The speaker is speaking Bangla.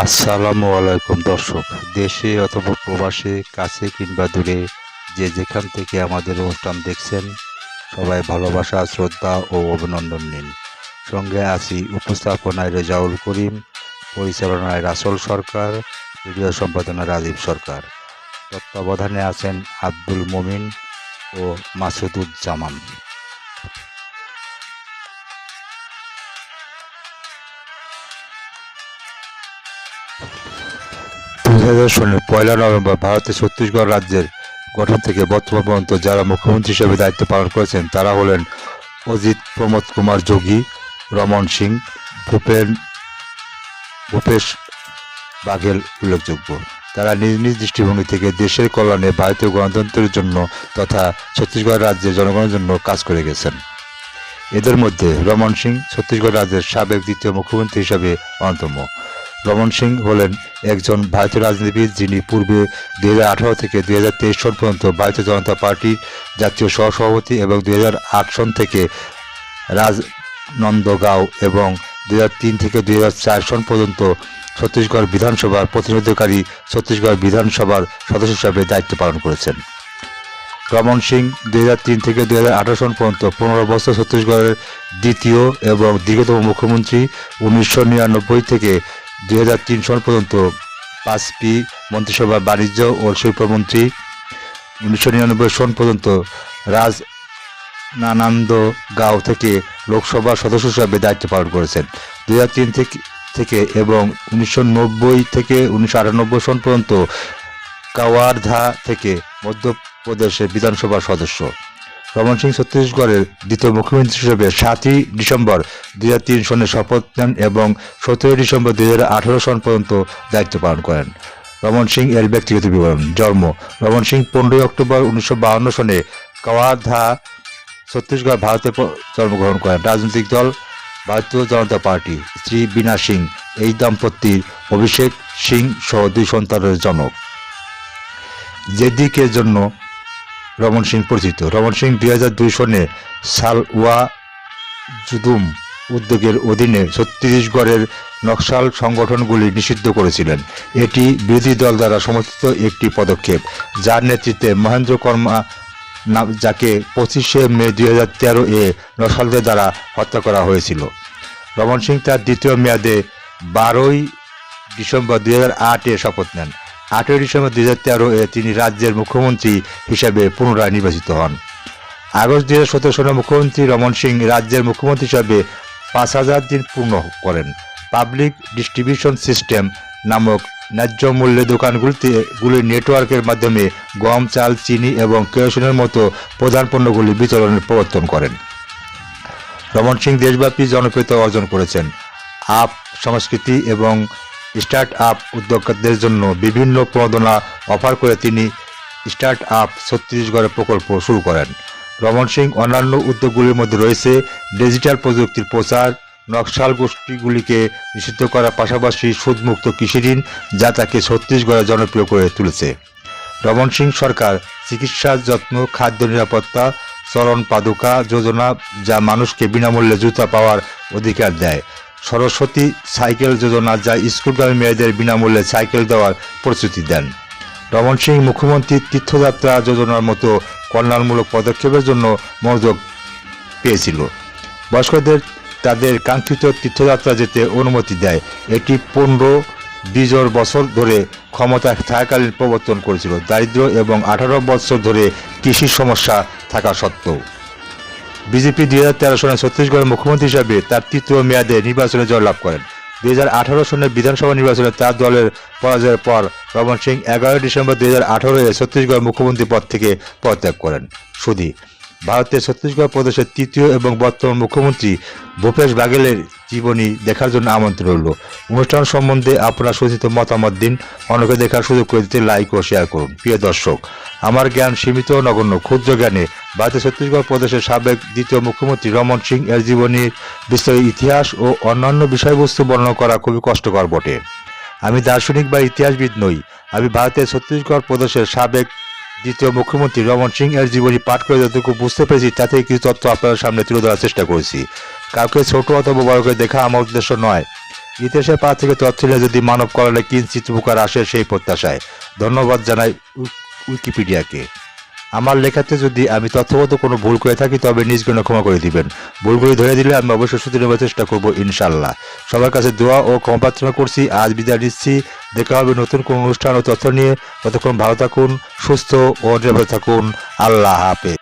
আসসালামু আলাইকুম, দর্শক। দেশে অথবা প্রবাসে, কাছে কিংবা দূরে যে যেখান থেকে আমাদের অনুষ্ঠান দেখছেন, সবাই ভালোবাসা, শ্রদ্ধা ও অভিনন্দন নিন। সঙ্গে আছি উপস্থাপনায় রেজাউল করিম, পরিচালনায় রাসল সরকার ভিডিও সম্পাদনা রাজীব সরকার। তত্ত্বাবধানে আছেন আব্দুল মমিন ও মাসুদুজ্জামান। পয়লা নভেম্বর ভারতের ছত্তিশগড় রাজ্যের গঠন থেকে বর্তমান পর্যন্ত যারা মুখ্যমন্ত্রী হিসেবে দায়িত্ব পালন করেছেন, তারা হলেন অজিত প্রমোদ কুমার যোগী, রমন সিং, ভূপেন, ভূপেশ বাঘেল উল্লেখযোগ্য। তারা নিজ নিজ দৃষ্টিভঙ্গি থেকে দেশের কল্যাণে ভারতীয় গণতন্ত্রের জন্য তথা ছত্তিশগড় রাজ্যের জনগণের জন্য কাজ করে গেছেন। এদের মধ্যে রমন সিং ছত্তিশগড় রাজ্যের সাবেক দ্বিতীয় মুখ্যমন্ত্রী হিসাবে অন্যতম। রমন সিং হলেন একজন ভারতীয় রাজনীতিবিদ যিনি পূর্বে দুই হাজার আঠারো থেকে দুই হাজার তেইশ সন পর্যন্ত ভারতীয় জনতা পার্টির জাতীয় সহসভাপতি এবং দু হাজার আট সন থেকে রাজনন্দগাঁও এবং দু হাজার তিন থেকে দু হাজার চার সন পর্যন্ত ছত্তিশগড় বিধানসভার প্রতিনিধিত্বকারী ছত্তিশগড় বিধানসভার সদস্য হিসাবে দায়িত্ব পালন করেছেন। রমন সিং দুই হাজার তিন থেকে দু হাজার আঠেরো সন পর্যন্ত পনেরো বছর ছত্তিশগড়ের দ্বিতীয় এবং দীর্ঘতম মুখ্যমন্ত্রী উনিশশো নিরানব্বই থেকে দুই সন পর্যন্ত পাঁচপি মন্ত্রিসভার বাণিজ্য ও শিল্পমন্ত্রী। উনিশশো নিরানব্বই সন পর্যন্ত রাজ নানান্দ গাঁও থেকে লোকসভার সদস্য হিসাবে দায়িত্ব পালন করেছেন। দু হাজার তিন থেকে থেকে এবং উনিশশো নব্বই থেকে উনিশশো আটানব্বই সন পর্যন্ত কাওয়ারধা থেকে মধ্যপ্রদেশের বিধানসভার সদস্য। রমন সিং ছত্তিশগড়ের দ্বিতীয় মুখ্যমন্ত্রী হিসেবে সাতই ডিসেম্বর দুই হাজার তিন সনে শপথ নেন এবং সতেরোই ডিসেম্বর দুই হাজার আঠারো সন পর্যন্ত দায়িত্ব পালন করেন। রমন সিং এর ব্যক্তিগত বিবরণ, জন্ম, রমন সিং পনেরোই অক্টোবর উনিশশো বাহান্ন সনে কাওয়ারধা ছত্তিশগড় ভারতে জন্মগ্রহণ করেন। রাজনৈতিক দল, ভারতীয় জনতা পার্টি, স্ত্রী বীণা সিং, এই দম্পতির অভিষেক সিং সহ দুই সন্তানের জনক। যেদিকের জন্য রমন সিং পরিচিত। রমন সিং দুই হাজার দুই সনে সালওয়া জুদুম উদ্যোগের অধীনে ছত্তিশগড়ের নকশাল সংগঠনগুলি নিষিদ্ধ করেছিলেন। এটি বিরোধী দল দ্বারা সমর্থিত একটি পদক্ষেপ। যার নেতৃত্বে মহেন্দ্র কর্মা যাকে পঁচিশে মে দুই হাজার তেরো এ নকশালদের দ্বারা হত্যা করা হয়েছিল। রমন সিং তার দ্বিতীয় মেয়াদে বারোই ডিসেম্বর দুই হাজার আটে শপথ নেন। আটই ডিসেম্বর দুই হাজার তিনি রাজ্যের মুখ্যমন্ত্রী হিসেবে পুনরায় নির্বাচিত হন। আগস্ট দুই হাজার সতেরো সনে মুখ্যমন্ত্রী রমন সিং রাজ্যের মুখ্যমন্ত্রী হিসাবে পাঁচ হাজার দিন পূর্ণ করেন। পাবলিক ডিস্ট্রিবিউশন সিস্টেম নামক ন্যায্য মূল্যে দোকানগুলিতে, গুলির নেটওয়ার্কের মাধ্যমে গম, চাল, চিনি এবং কেরোসিনের মতো প্রধান পণ্যগুলি বিতরণের প্রবর্তন করেন। রমন সিং দেশব্যাপী জনপ্রিয়তা অর্জন করেছেন। আপ সংস্কৃতি এবং স্টার্ট আপ উদ্যোক্তাদের জন্য বিভিন্ন প্রণোদনা অফার করে তিনি স্টার্ট আপ ছত্তিশগড়ে প্রকল্প শুরু করেন। রমন সিং অন্যান্য উদ্যোগগুলির মধ্যে রয়েছে ডিজিটাল প্রযুক্তির প্রচার, নকশাল গোষ্ঠীগুলিকে নিষিদ্ধ করার পাশাপাশি সুদমুক্ত কৃষি ঋণ যা তাকে ছত্তিশগড়ে জনপ্রিয় করে তুলেছে। রমন সিং সরকার চিকিৎসা যত্ন, খাদ্য নিরাপত্তা চরণ পাদুকা যোজনা যা মানুষকে বিনামূল্যে জুতা পাওয়ার অধিকার দেয়। সরস্বতী সাইকেল যোজনা যা স্কুলগামী মেয়েদের বিনামূল্যে সাইকেল দেওয়ার প্রস্তুতি দেন। রমন সিং মুখ্যমন্ত্রী তীর্থযাত্রা যোজনার মতো কল্যাণমূলক পদক্ষেপের জন্য মনোযোগ পেয়েছিল। বয়স্কদের তাদের কাঙ্ক্ষিত তীর্থযাত্রা যেতে অনুমতি দেয়। এটি পনেরো বিজোর বছর ধরে ক্ষমতায় থাকাকালীন প্রবর্তন করেছিল। দারিদ্র এবং আঠারো বছর ধরে কৃষির সমস্যা থাকা সত্ত্বেও। বিজেপি দুই হাজার তেরো সনে ছত্তিশগড়ের মুখ্যমন্ত্রী হিসাবে তার তৃতীয় মেয়াদে নির্বাচনে জয়লাভ করেন। দুই হাজার আঠারো সনের বিধানসভা নির্বাচনে তার দলের পরাজয়ের পর রমন সিং এগারোই ডিসেম্বর দুই হাজার আঠারোয় ছত্তিশগড় মুখ্যমন্ত্রী পদ থেকে পদত্যাগ করেন। সুধী, ভারতের ছত্তিশগড় প্রদেশের তৃতীয় এবং বর্তমান মুখ্যমন্ত্রী ভূপেশ বাঘেলের জীবনী দেখার জন্য আমন্ত্রণ রইল। অনুষ্ঠান সম্বন্ধে আপনার সূচিত মতামত দিন। অনেকে দেখার সুযোগ করে দিতে লাইক ও শেয়ার করুন। প্রিয় দর্শক, আমার জ্ঞান সীমিত, নগণ্য, ক্ষুদ্র জ্ঞানে ভারতের ছত্তিশগড় প্রদেশের সাবেক দ্বিতীয় মুখ্যমন্ত্রী রমন সিং এর জীবনীর বিস্তারিত ইতিহাস ও অন্যান্য বিষয়বস্তু বর্ণনা করা খুবই কষ্টকর বটে। আমি দার্শনিক বা ইতিহাসবিদ নই। আমি ভারতের ছত্তিশগড় প্রদেশের সাবেক দ্বিতীয় মুখ্যমন্ত্রী রমন সিং এর জীবনী পাঠ করে যতটুকু বুঝতে পেরেছি তাতে কিছু তথ্য আপনাদের সামনে তুলে ধরার চেষ্টা করেছি। কাউকে ছোট অথবা বড় করে দেখা আমার উদ্দেশ্য নয়। ইতিহাসের পা থেকে তথ্যলে যদি মানব কল্যাণে কিঞ্চিত উপকার আসে সেই প্রত্যাশায়। ধন্যবাদ জানাই উইকিপিডিয়াকে। আমার লেখাতে যদি আমি তথ্যগত কোনো ভুল করে থাকি, তবে নিজ ক্ষমা করে দিবেন। ভুলগুলি ধরে দিলে আমি অবশ্যই সুস্থ নেবার চেষ্টা করব ইনশাল্লাহ সবার কাছে দোয়া ও ক্ষমা প্রার্থনা করছি। আজ বিদায় নিচ্ছি। দেখা হবে নতুন কোনো অনুষ্ঠান ও তথ্য নিয়ে। ততক্ষণ ভালো থাকুন, সুস্থ ও নিরাপদে থাকুন। আল্লাহ হাফেজ।